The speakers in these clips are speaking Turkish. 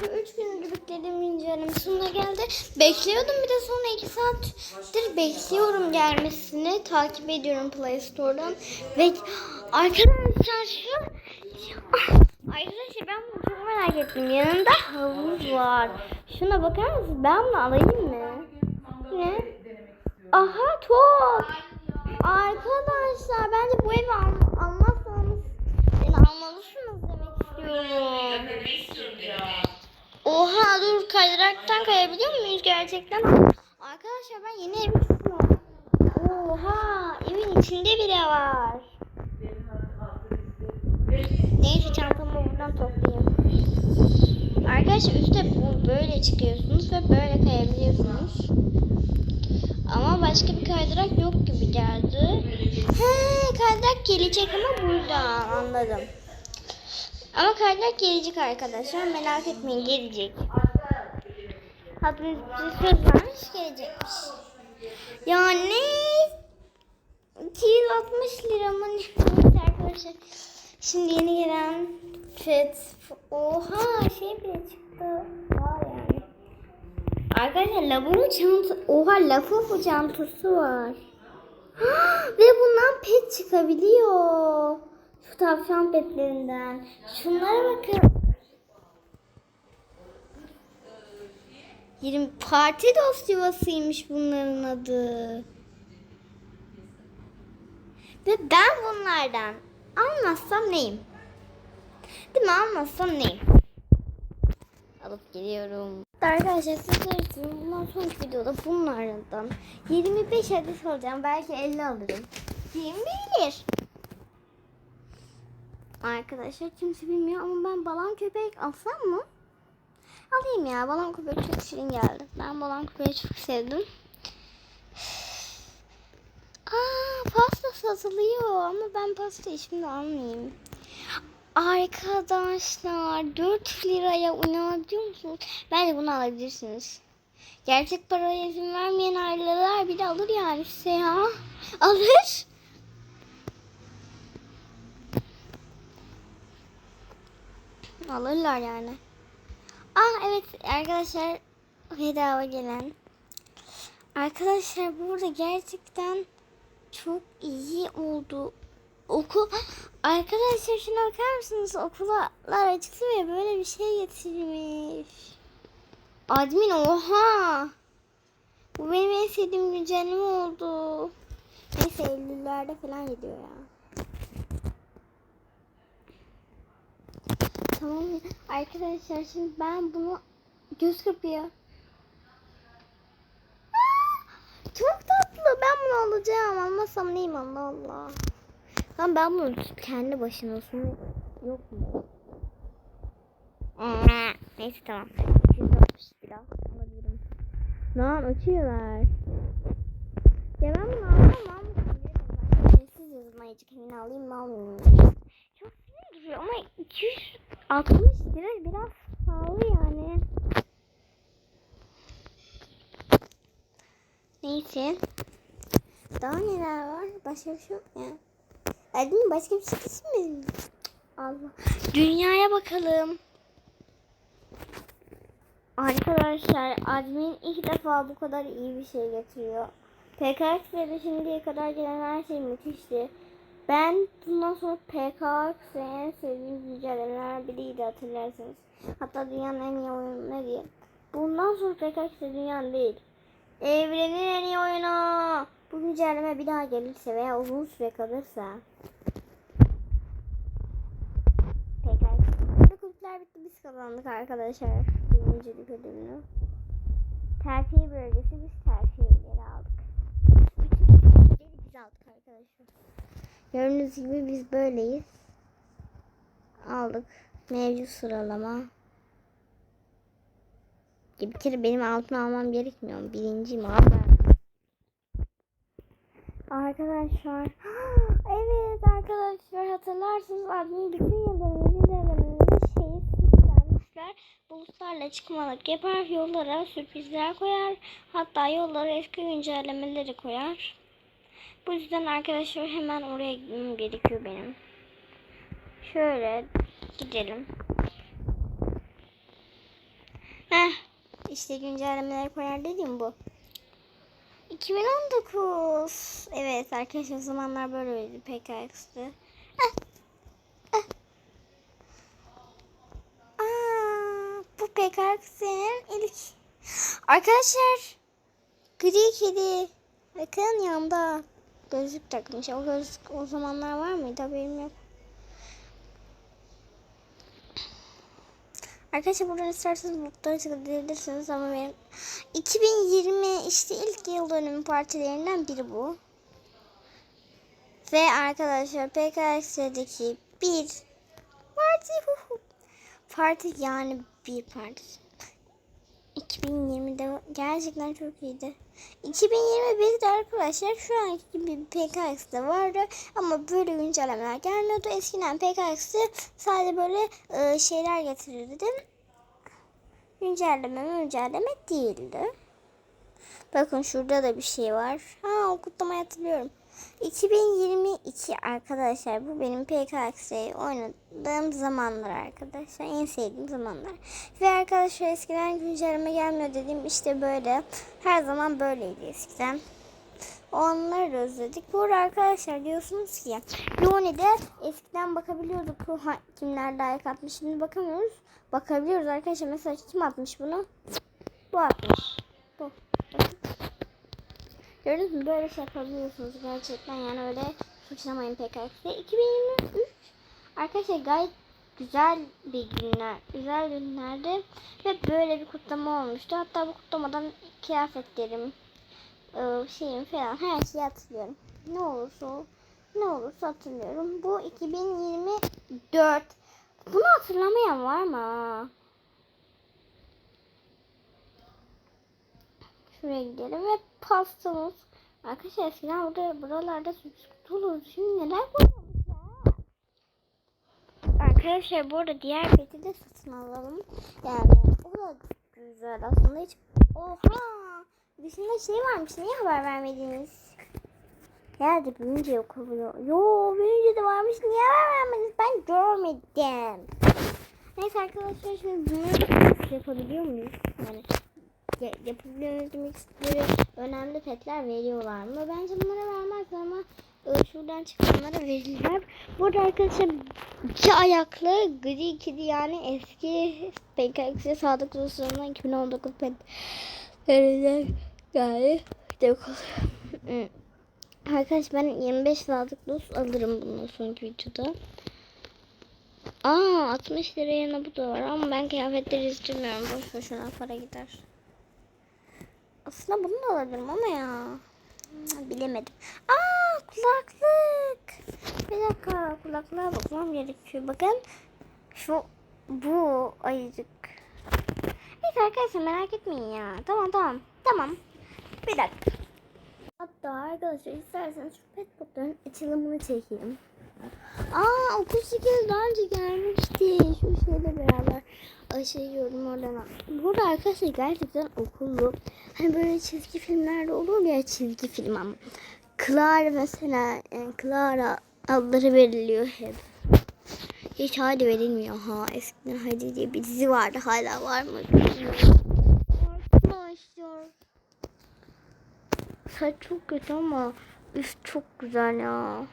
arkadaşlar 3 gündür beklediğim inceleme sonuna geldi. Bekliyordum bir de sonra 2 saattir bekliyorum gelmesini. Takip ediyorum Play Store'dan. Ve arkadaşlar şu... Arkadaşlar ben bunu çok merak ettim. Yanında havuz var. Şuna bakar mısınız? Ben bunu alayım mı? Ne? Aha top. Arkadaşlar bence bu evi al almazsanız beni almalısınız demek istiyorum. Oha dur kaydıraktan kayabiliyor muyuz gerçekten? Arkadaşlar ben yeni ev istiyorum. Oha evin içinde bile var. Neyse çantamı buradan toplayayım. Arkadaşlar üstte böyle çıkıyorsunuz ve böyle kayabiliyorsunuz. Ama başka bir kaydırak yok gibi geldi. He, kaydırak gelecek ama burada anladım. Ama kaydırak gelecek arkadaşlar. Merak etmeyin gelecek. Hatta söz varmış gelecekmiş. Yani 260 lira mı arkadaşlar. Şimdi yeni gelen pet. Oha şey bile çıktı. Yani. Arkadaşlar lavabo çantası. Oha lavabo çantası var. Ve bundan pet çıkabiliyor. Şu tavşan petlerinden. Şunlara bakın. 20 parti dost yuvasıymış bunların adı. Ve ben bunlardan almazsam neyim? Değil mi? Almazsam neyim? Alıp geliyorum. Arkadaşlar sizler için bundan sonraki videoda bunlardan 25 adet alacağım. Belki 50 alırım. Kim bilir? Arkadaşlar kimse bilmiyor ama ben balon köpek alsam mı? Alayım ya. Balon köpek çok şirin geldi. Ben balon köpeği çok sevdim. Aa, pasta satılıyor ama ben pasta şimdi almayayım. Arkadaşlar 4 liraya inanabiliyor musunuz? Bence bunu alabilirsiniz. Gerçek paraya izin vermeyen aileler bile alır yani size ya. Alır. Alırlar yani. Ah evet arkadaşlar bedava gelen. Arkadaşlar burada gerçekten çok iyi oldu. Okul arkadaşlar şuna bakar mısınız? Okullar açıktı ve böyle bir şey getirmiş. Admin oha. Bu benim en sevdiğim güncelleme oldu. Neyse 50'lerde falan gidiyor ya. Tamam. Arkadaşlar şimdi ben bunu göz kırpıyor. Çok tatlı. Ben bunu alacağım. Almazsam neyim Allah Allah. Lan ben bunu kendi başına olsun. Yok mu? Neyse tamam. 260 lira alabilirim. Lan açıyorlar. Ya ben bunu almam almışım. Sessiz yazmayacak emin alayım mı almayayım? Çok sinir duruyor ama 260 lira biraz pahalı yani. Neyse. Daha neler var? Başka bir şey yok ya. Admin başka bir şey mi? Allah. Dünyaya bakalım. Arkadaşlar admin ilk defa bu kadar iyi bir şey getiriyor. PKX'de şimdiye kadar gelen her şey müthişti. Ben bundan sonra PKX'de en sevdiğim güncellemeler biriydi hatırlarsınız. Hatta dünyanın en iyi oyunu ne diye. Bundan sonra PKX'de dünyanın değil. Evrenin en iyi oyunu. Bu güncelleme bir daha gelirse veya uzun süre kalırsa. PKX. Burada kulüpler bitti biz kazandık arkadaşlar. Birincilik ödülünü. Terfi bölgesi biz terfileri aldık. Bütün biz aldık arkadaşlar. Gördüğünüz gibi biz böyleyiz. Aldık. Mevcut sıralama. Bir kere benim altına almam gerekmiyor mu? Birinciyim abi. Arkadaşlar. Evet arkadaşlar hatırlarsınız admin bütün yılların güncellemelerinde şeyi süslenmişler. Bulutlarla çıkmalık yapar. Yollara sürprizler koyar. Hatta yollara eski güncellemeleri koyar. Bu yüzden arkadaşlar hemen oraya gitmem gerekiyor benim. Şöyle gidelim. Heh. İşte güncellemeler koyar dediğim bu. 2019. Evet arkadaşlar zamanlar böyleydi. Heh. Aa, bu PKX'in ilk. Arkadaşlar. Gri kedi. Bakın yanında gözlük takmış. O gözlük o zamanlar var mıydı haberim yok. Arkadaşlar buradan isterseniz bulutlara tıklayabilirsiniz ama benim 2020 işte ilk yıl dönümü partilerinden biri bu. Ve arkadaşlar PKX'deki bir parti parti yani bir parti. 2020'de gerçekten çok iyiydi. 2021'de arkadaşlar şu anki gibi PKX'de vardı ama böyle güncellemeler gelmiyordu. Eskiden PKX'de sadece böyle e, şeyler getirirdi. Güncelleme güncelleme değildi. Bakın şurada da bir şey var. Ha o kutlamayı hatırlıyorum. 2022 arkadaşlar bu benim PKX'yi oynadığım zamanlar arkadaşlar. En sevdiğim zamanlar. Ve arkadaşlar eskiden güncelleme gelmiyor dediğim işte böyle. Her zaman böyleydi eskiden. O anları da özledik. Bu arkadaşlar diyorsunuz ki Leoni'de eskiden bakabiliyorduk ha- kimler like atmış. Şimdi bakamıyoruz. Bakabiliyoruz arkadaşlar. Mesela kim atmış bunu? Bu atmış. Gördünüz mü? Böyle şey yapabiliyorsunuz gerçekten. Yani öyle suçlamayın PKX'de. 2023 arkadaşlar gayet güzel bir günler. Güzel günlerdi. Ve böyle bir kutlama olmuştu. Hatta bu kutlamadan kıyafetlerim, e, şeyim falan her şeyi hatırlıyorum. Ne olursa ol- ne olursa hatırlıyorum. Bu 2024. Bunu hatırlamayan var mı? Şuraya gidelim ve pastamız. Arkadaşlar eskiden burada buralarda süt olurdu. Şimdi neler koymamışlar? Arkadaşlar bu arada diğer peti de satın alalım. Yani o da güzel aslında hiç. Oha! Dışında şey varmış. Niye haber vermediniz? Herhalde büyünce yok oluyor. Yo büyünce de varmış. Niye haber vermediniz? Ben görmedim. Neyse arkadaşlar şimdi bunları yapabiliyor muyuz? Yani ya- yapabiliyoruz demek böyle önemli petler veriyorlar mı? Bence bunlara vermezler ama e, şuradan çıkanlara verirler. Burada arkadaşlar iki ayaklı gri kedi yani eski PKX'e sadık dostlarından 2019 pet verilir. Yani. Hmm. Arkadaş ben 25 sadık dost alırım bundan sonraki videoda. Aa 60 lira yerine bu da var ama ben kıyafetleri istemiyorum. Boş boşuna para gider. Aslında bunu da alabilirim ama ya. Hmm, Bilemedim. Aa kulaklık. Bir dakika kulaklığa bakmam gerekiyor. Bakın şu bu ayıcık. Neyse arkadaşlar merak etmeyin ya. Tamam tamam. Tamam. Bir dakika. Hatta arkadaşlar isterseniz şu pet açılımını çekeyim. Aa okul şekeri daha önce gelmişti. Şu şeyle beraber aşıyordum oradan. Burada arkadaşlar gerçekten okullu. Hani böyle çizgi filmlerde olur ya çizgi film ama. Clara mesela yani Clara adları veriliyor hep. Hiç Haydi verilmiyor ha. Eskiden Haydi diye bir dizi vardı. Hala var mı? bilmiyorum. Arkadaşlar. Saç çok kötü ama üst çok güzel ya.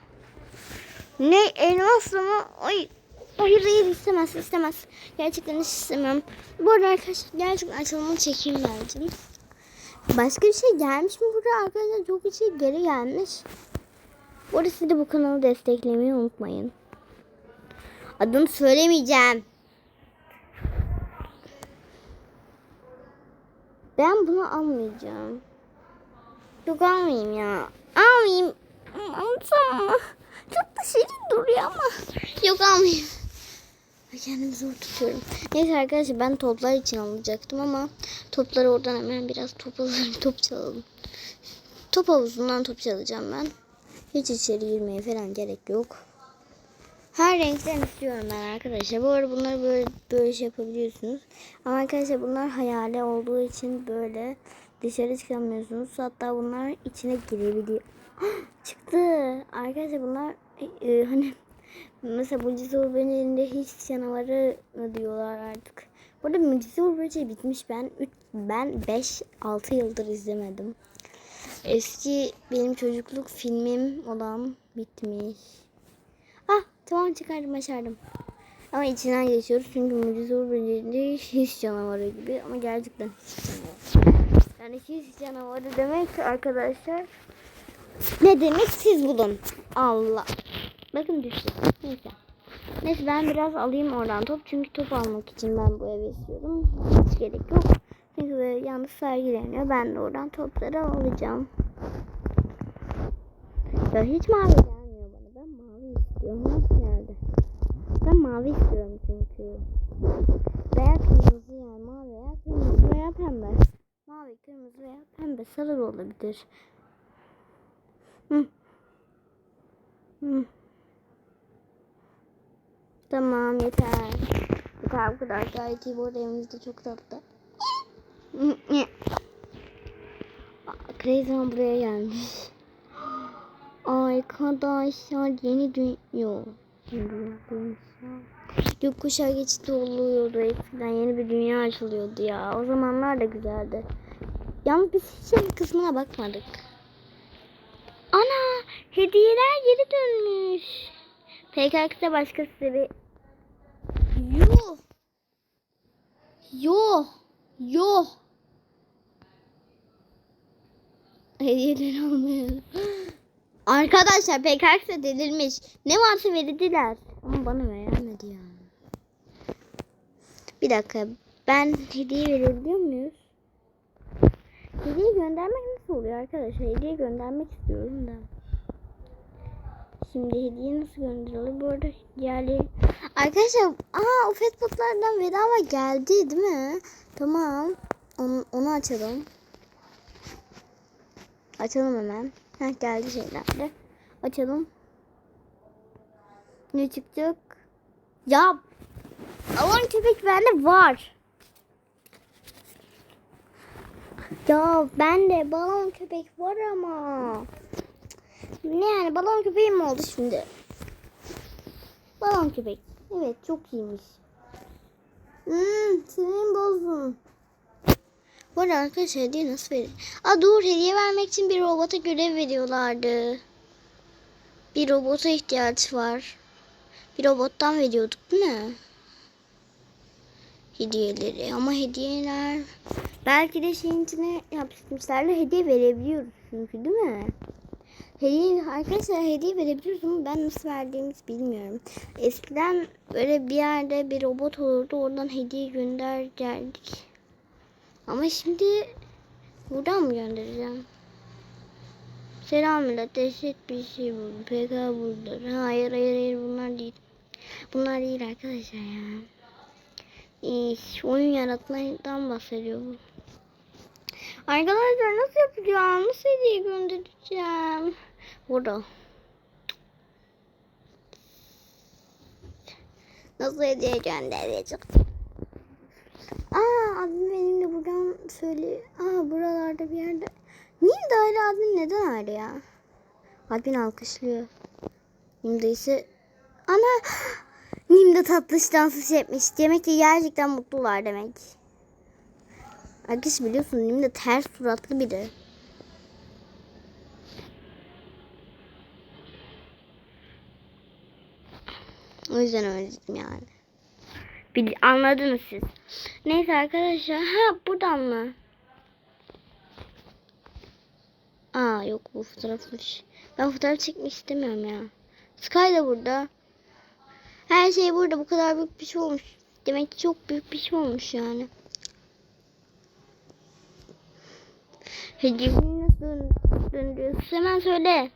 Ne elmaslı mı? Ay. Hayır hayır istemez istemez. Gerçekten hiç istemiyorum. Bu arada arkadaşlar gerçekten açılımını çekeyim bence. Başka bir şey gelmiş mi burada arkadaşlar? Çok bir şey geri gelmiş. Bu arada siz de bu kanalı desteklemeyi unutmayın. Adını söylemeyeceğim. Ben bunu almayacağım. Yok almayayım ya. Almayayım. Alsam mı? Çok da şirin duruyor ama. Yok almayayım. Kendimi zor tutuyorum. Neyse arkadaşlar ben toplar için alacaktım ama topları oradan hemen biraz top alalım. Top çalalım. Top havuzundan top çalacağım ben. Hiç içeri girmeye falan gerek yok. Her renkten istiyorum ben arkadaşlar. Bu arada bunları böyle böyle şey yapabiliyorsunuz. Ama arkadaşlar bunlar hayali olduğu için böyle dışarı çıkamıyorsunuz. Hatta bunlar içine girebiliyor. Çıktı. Arkadaşlar bunlar e, e, hani mesela bu cesur elinde hiç canavarı diyorlar artık. Burada Mucize Uğur Böceği bitmiş. Ben 3 ben 5 6 yıldır izlemedim. Eski benim çocukluk filmim olan bitmiş. Ah tamam çıkardım başardım. Ama içinden geçiyoruz çünkü Mucize Uğur Böceği hiç canavarı gibi ama gerçekten. Yani hiç canavarı demek arkadaşlar ne demek siz bulun. Allah. Bakın düştü. Neyse. Neyse ben biraz alayım oradan top. Çünkü top almak için ben bu evi istiyorum. Hiç gerek yok. Çünkü böyle yalnız sergileniyor. Ben de oradan topları alacağım. Ya hiç mavi gelmiyor bana. Ben mavi istiyorum. Nasıl geldi? Ben mavi istiyorum çünkü. Veya kırmızı yani. Mavi veya kırmızı veya pembe. Mavi, kırmızı veya pembe. Sarı olabilir. Hı. Hı. Tamam yeter. Yeter bu kadar. Gayet iyi. Bu arada evimiz de çok tatlı. Crazy Man buraya gelmiş. Arkadaşlar yeni dünya. Gökkuşağı geçidi oluyordu eskiden yeni bir dünya açılıyordu ya. O zamanlar da güzeldi. Yalnız biz hiç şey kısmına bakmadık. Ana hediyeler geri dönmüş. PKX'de başkası bir... Yuh. Yuh. Yuh. Hediyeleri almayalım. Arkadaşlar PKX'de delirmiş. Ne varsa verdiler. Ama bana vermedi ya. Bir dakika. Ben hediye verebiliyor muyuz? Hediye göndermek nasıl oluyor arkadaşlar? Hediye göndermek istiyorum da. Şimdi hediye nasıl gönderilir? Bu arada yerli... Arkadaşlar aa o Fatbotlardan bedava geldi değil mi? Tamam. Onu, onu açalım. Açalım hemen. Heh, geldi şeyler de. Açalım. Ne çıkacak? Ya Alan köpek bende var. Ya bende balon köpek var ama. Ne yani balon köpeğim mi oldu şimdi? Balon köpek. Evet çok iyiymiş. Hmm, senin bozdun. Bu arada arkadaşlar hediye nasıl verir? Aa dur hediye vermek için bir robota görev veriyorlardı. Bir robota ihtiyaç var. Bir robottan veriyorduk değil mi? Hediyeleri ama hediyeler belki de şeyin içine yapıştırmışlarla hediye verebiliyoruz çünkü değil mi? Hediye arkadaşlar hediye verebiliyoruz ama ben nasıl verdiğimizi bilmiyorum. Eskiden böyle bir yerde bir robot olurdu oradan hediye gönder geldik. Ama şimdi buradan mı göndereceğim? Selam millet. Dehşet bir şey bu. PK burada. Hayır hayır hayır bunlar değil. Bunlar değil arkadaşlar ya. İş, oyun yaratmaktan bahsediyor bu. Arkadaşlar nasıl yapacağım? Nasıl hediye göndereceğim? Burada. Nasıl hediye göndereceğim? Aa abim benim de buradan söyle. Aa buralarda bir yerde. Niye daire abim neden ayrı ya? Abin alkışlıyor. Nimde ise ana Nimde tatlış dansı şey yapmış. Demek ki gerçekten mutlular demek. Arkadaş biliyorsun Nimde ters suratlı biri. O yüzden öyle yani. Bil, anladınız siz. Neyse arkadaşlar. Ha buradan mı? Aa yok bu fotoğrafmış. Ben fotoğraf çekmek istemiyorum ya. Sky da burada. Her şey burada. Bu kadar büyük bir şey olmuş. Demek ki çok büyük bir şey olmuş yani. Hediyeyi nasıl dön döndürüyorsun? Hemen söyle.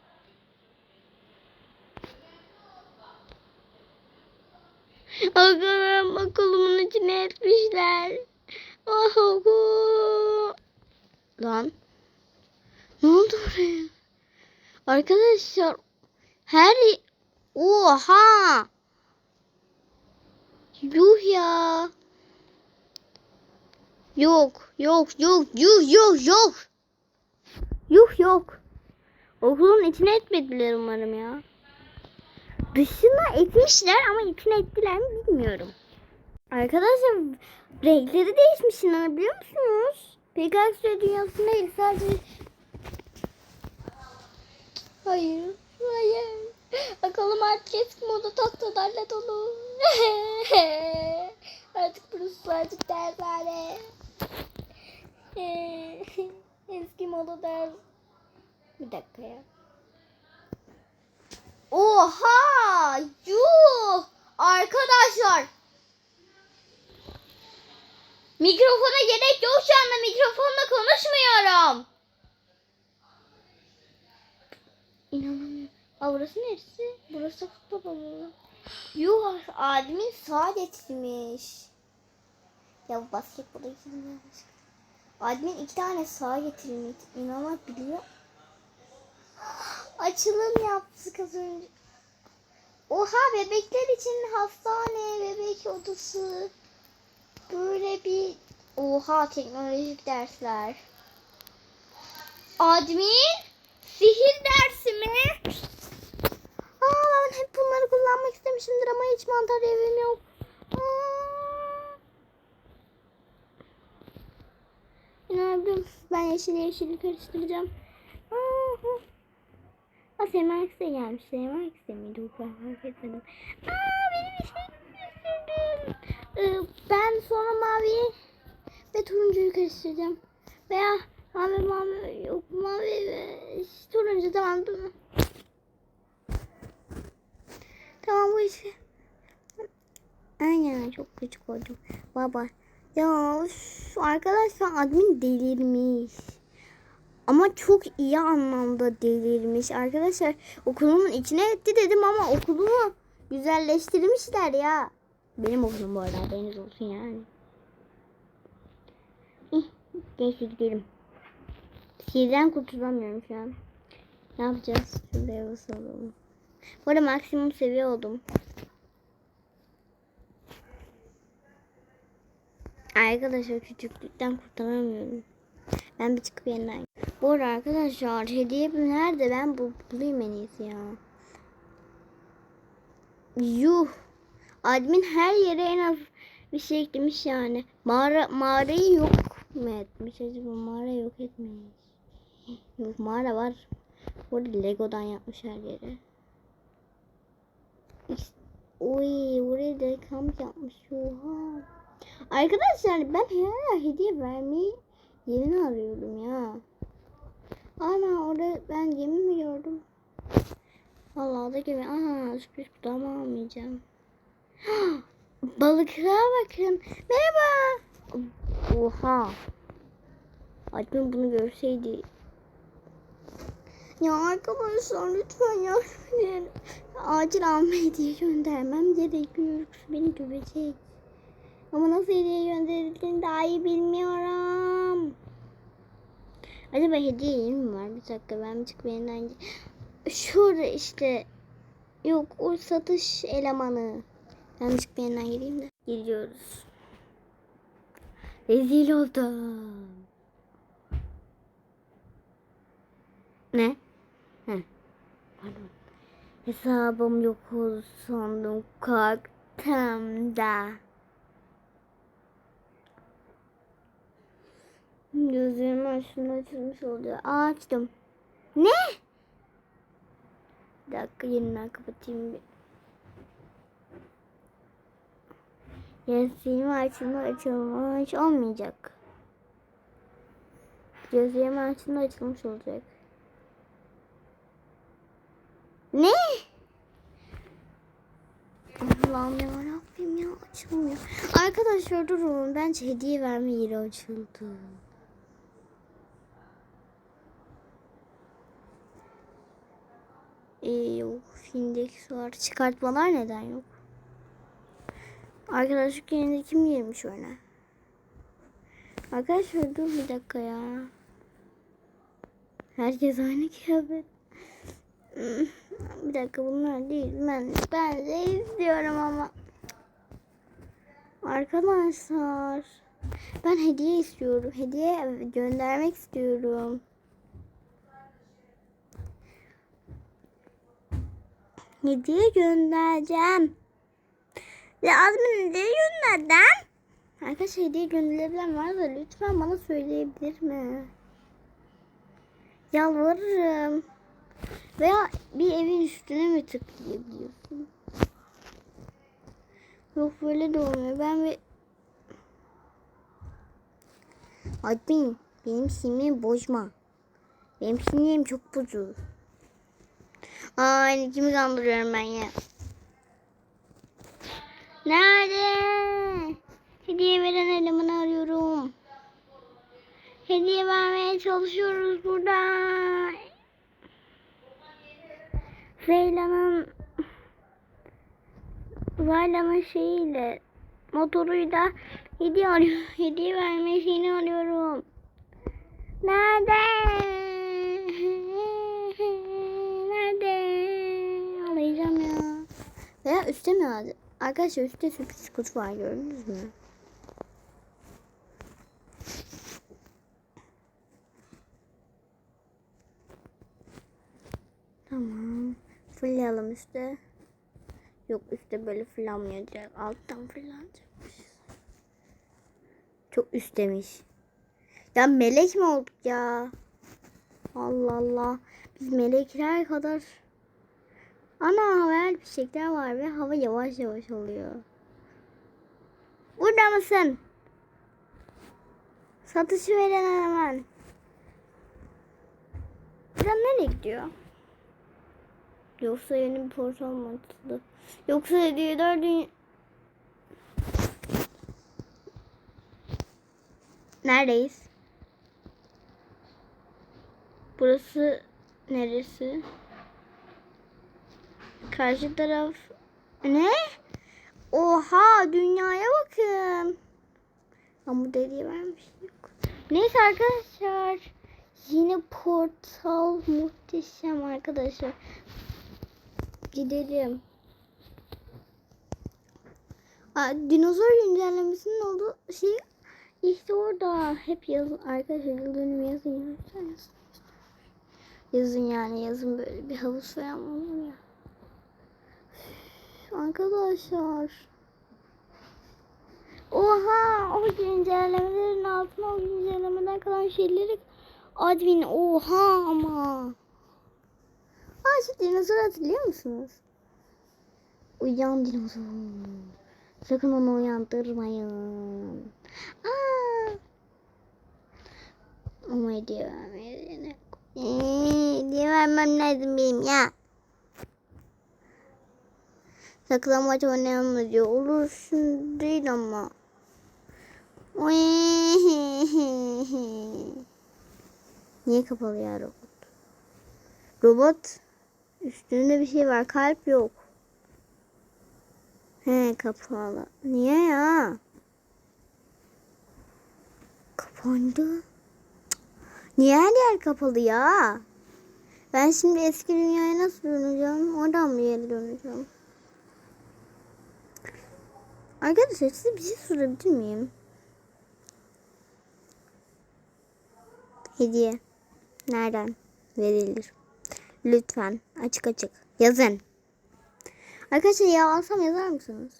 Arkadaşlar bakulumun içine etmişler. Oh, Lan. Ne oldu buraya? Arkadaşlar her Oha! Yuh ya. Yok, yok, yok, yuh, yok, yok. Yuh yok. Okulun içine etmediler umarım ya. Dışına etmişler ama içine ettiler mi bilmiyorum. Arkadaşlar renkleri değişmiş inanabiliyor musunuz? Pegasus dünyasında değil sadece... Hayır, hayır. Bakalım artık eski moda tatlılarla dolu. artık burası sadece dershane. eski moda ders. Bir dakika ya. Oha! Yuh! Arkadaşlar Mikrofona gerek yok şu anda. Mikrofonla konuşmuyorum. İnanamıyorum. Aa, burası neresi? Burası futbol alanı. Yuh admin sağ getirmiş. Ya bu basketbola gitmiyormuş. Admin iki tane sağ getirmiş. İnanabiliyor. Açılım yaptık az önce. Oha bebekler için hastane, bebek odası. Böyle bir oha teknolojik dersler. Admin sihir dersi mi? Aa ben hep bunları kullanmak istemişimdir ama hiç mantar evim yok. Aa. İnanabiliyor musunuz? Ben yeşil yeşili karıştıracağım. Aa. Aa Sema Akse gelmiş. Sema Akse miydi? O kadar fark etmedim. Aa benim işim gösterdim. Ee, ben sonra mavi ve turuncuyu karıştıracağım. Veya mavi mavi yok mavi ve turuncu tamam değil? Tamam bu işi. Aynen çok küçük oldum. Baba. Ya üf, arkadaşlar admin delirmiş. Ama çok iyi anlamda delirmiş. Arkadaşlar okulumun içine etti dedim ama okulumu güzelleştirmişler ya. Benim okulum bu arada haberiniz olsun yani. Neyse gidelim. Sihirden kurtulamıyorum şu an. Ne yapacağız? Şuraya basalım. Bu arada maksimum seviye oldum. Arkadaşlar küçüklükten kurtaramıyorum. Ben bir çıkıp yeniden. Bu arada arkadaşlar hediye nerede? Ben bu bulayım en iyisi ya. Yuh. Admin her yere en az bir şey eklemiş yani. Mağara, mağarayı yok mu etmiş acaba? Mağara yok etmiş. Yok mağara var. Burada Lego'dan yapmış her yere. İşte, oy buraya da kamp yapmış. Oha. Arkadaşlar ben hala hediye vermeyi yerini arıyorum ya. Ana orada ben gemi mi gördüm? Vallahi da gemi. Aha sürpriz kutu ama almayacağım. Balıklara bakın. Merhaba. Oha. Admin bunu görseydi. Ya arkadaşlar lütfen yardım edin. Acil alma hediye göndermem gerekiyor. Beni dövecek. Ama nasıl hediye gönderildiğini daha iyi bilmiyorum. Acaba hediye mi var? Bir dakika ben bir çıkıp yeniden... Şurada işte. Yok o satış elemanı. Ben çıkıp yeniden gireyim de. Gidiyoruz. Rezil oldum. Ne? Heh. Pardon. Hesabım yok sandım. Kalktım da. Gözlerimi açtığımda açılmış oluyor. Aa, açtım. Ne? Bir dakika yeniden kapatayım bir. Gözlerimi açtığımda açılmış olmayacak. Gözlerimi açtığımda açılmış olacak. Ne? Allah'ım ya Rabbim ya açılmıyor. Arkadaşlar durun. Bence hediye verme yeri açıldı. Ee, yok. Indeks var. Çıkartmalar neden yok? Arkadaşlık yerinde kim girmiş öyle? Arkadaşlar dur bir dakika ya. Herkes aynı kıyafet. Bir dakika bunlar değil. Ben, ben de istiyorum ama. Arkadaşlar. Ben hediye istiyorum. Hediye göndermek istiyorum. Hediye göndereceğim. Ve admin hediye gönderden. Arkadaşlar hediye gönderilebilen var da lütfen bana söyleyebilir mi? Yalvarırım. Veya bir evin üstüne mi tıklayabiliyorsun? Yok böyle de olmuyor. Ben bir... Admin benim sinirimi bozma. Benim sinirim çok bozulur. Ay kimi kandırıyorum ben ya. Nerede? Hediye veren elemanı arıyorum. Hediye vermeye çalışıyoruz burada. Zeyla'nın Zeyla'nın şeyiyle motoruyla hediye arıyor. Hediye verme şeyini arıyorum. Nerede? Ağlayacağım ya. Veya üstte mi vardı? Arkadaşlar üstte sürpriz kutu var gördünüz mü? Tamam. Fırlayalım üstte. Yok üstte böyle direkt alttan fırlanacakmış. Çok üsttemiş. Ya melek mi olduk ya? Allah Allah. Biz melekler kadar Ana hayal fişekler var ve hava yavaş yavaş oluyor. Burada mısın? Satışı veren hemen. Buradan nereye gidiyor? Yoksa yeni bir portal mı açıldı? Yoksa hediyeler dünya... Neredeyiz? Burası neresi? Karşı taraf... Ne? Oha dünyaya bakın. Ama dediği vermiş yok. Neyse arkadaşlar. Yine portal muhteşem arkadaşlar. Gidelim. Aa, dinozor güncellemesinin olduğu şey işte orada. Hep yazın arkadaşlar yıl dönümü yazın. Yazın, yazın yani yazın böyle bir havuz falan olur ya. Arkadaşlar. Oha o güncellemelerin altına o güncellemeden kalan şeyleri admin oha ama. Aa şu dinozor hatırlıyor musunuz? Uyan dinozor. Sakın onu uyandırmayın. Aa. Ama vermeye Hediye vermem lazım benim ya. Saklambaç oynayalım diyor. Olursun değil ama. Niye kapalı ya robot? Robot üstünde bir şey var. Kalp yok. He kapalı. Niye ya? Kapandı. Niye her yer kapalı ya? Ben şimdi eski dünyaya nasıl döneceğim? Oradan mı yere döneceğim? Arkadaşlar size bir şey sorabilir miyim? Hediye nereden verilir? Lütfen açık açık yazın. Arkadaşlar ya alsam yazar mısınız?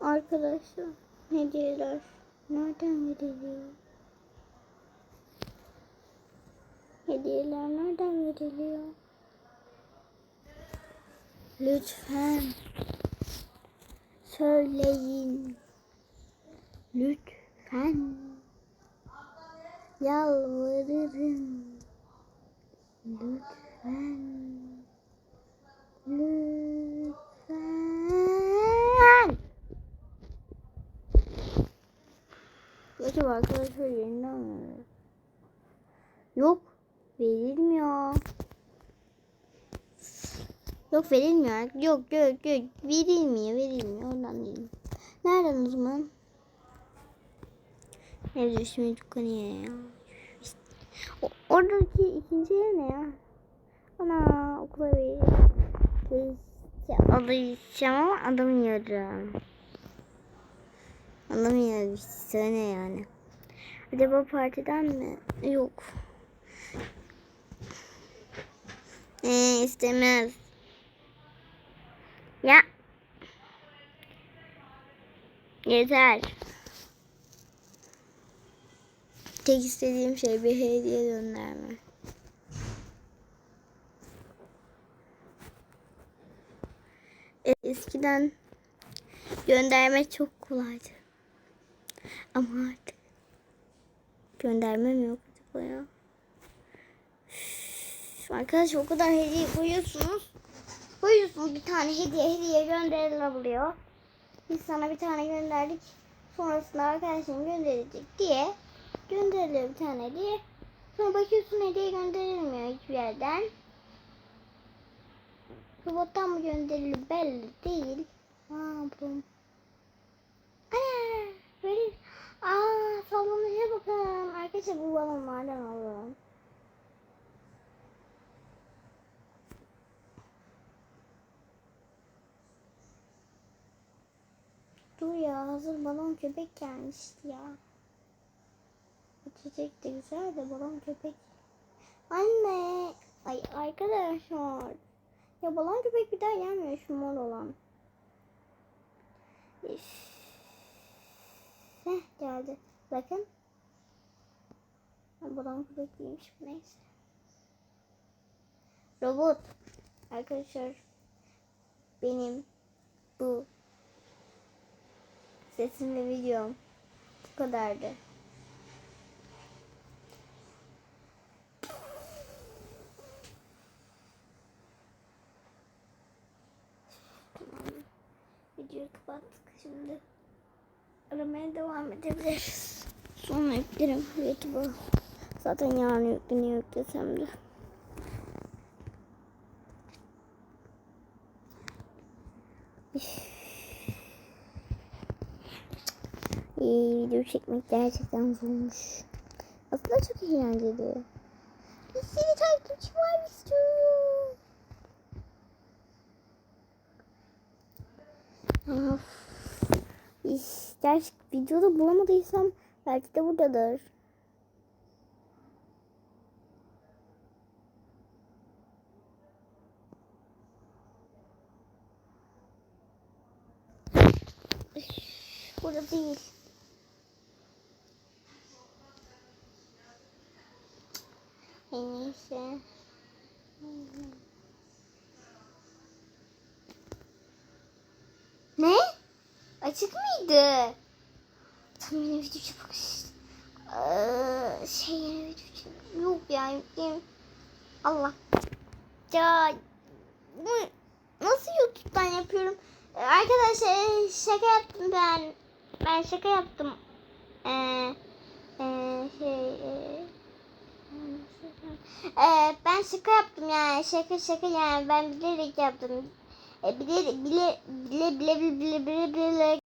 Arkadaşlar hediyeler nereden veriliyor? Hediyeler nereden veriliyor? Lütfen söyleyin. Lütfen yalvarırım. Lütfen. Lütfen. Acaba arkadaşlar mi? Yok. Verilmiyor. Yok verilmiyor. Yok yok yok. Verilmiyor verilmiyor. Oradan değil. Nereden o zaman? Nerede üstüme dükkanı ya? O, oradaki ikinci yer ne ya? Ana okula bir alacağım ama alamıyorum. Alamıyorum işte ne yani. Acaba partiden mi? Yok. Ee, istemez. Ya. Yeter. Tek istediğim şey bir hediye gönderme. E, Eskiden gönderme çok kolaydı. Ama artık göndermem yok ya. Arkadaşlar o kadar hediye koyuyorsunuz. Koyuyorsunuz bir tane hediye hediye gönderilebiliyor. Biz sana bir tane gönderdik. Sonrasında arkadaşın gönderecek diye gönderiliyor bir tane hediye. Sonra bakıyorsun hediye gönderilmiyor hiçbir yerden. Robottan mı gönderiliyor belli değil. Aa bu. Ana böyle. Aa sallanışa bakın. Arkadaşlar bu balonlardan alalım. Dur ya hazır balon köpek gelmişti ya. Çiçek de güzel de balon köpek. Anne. Ay arkadaşlar. Ya balon köpek bir daha gelmiyor şu mor olan. Üf. Heh geldi. Bakın. Balon köpek değilmiş neyse. Robot. Arkadaşlar. Benim bu sesim ve videom bu kadardı. Videoyu kapattık şimdi. Aramaya devam edebiliriz. Sonra yüklerim YouTube'a. Zaten yarın yükleniyor yüklesem de. İyi video çekmek gerçekten zormuş. Aslında çok eğlenceli. Bir sürü takipçi var istiyorum. Of. İş, ders videoda bulamadıysam belki de buradadır. Burada değil. En. Ne? Açık mıydı? Tam yeni video çabuk. Ee, şey yeni video çabuk. Yok ya yükleyeyim. Allah. Ya bu nasıl YouTube'dan yapıyorum? Ee, Arkadaşlar şaka yaptım ben. Ben şaka yaptım. Ee, ee, şey ee, ee, ben şaka yaptım yani şaka şaka yani ben bilerek yaptım. Ee, bilerek bile bile bile bile bile bile, bile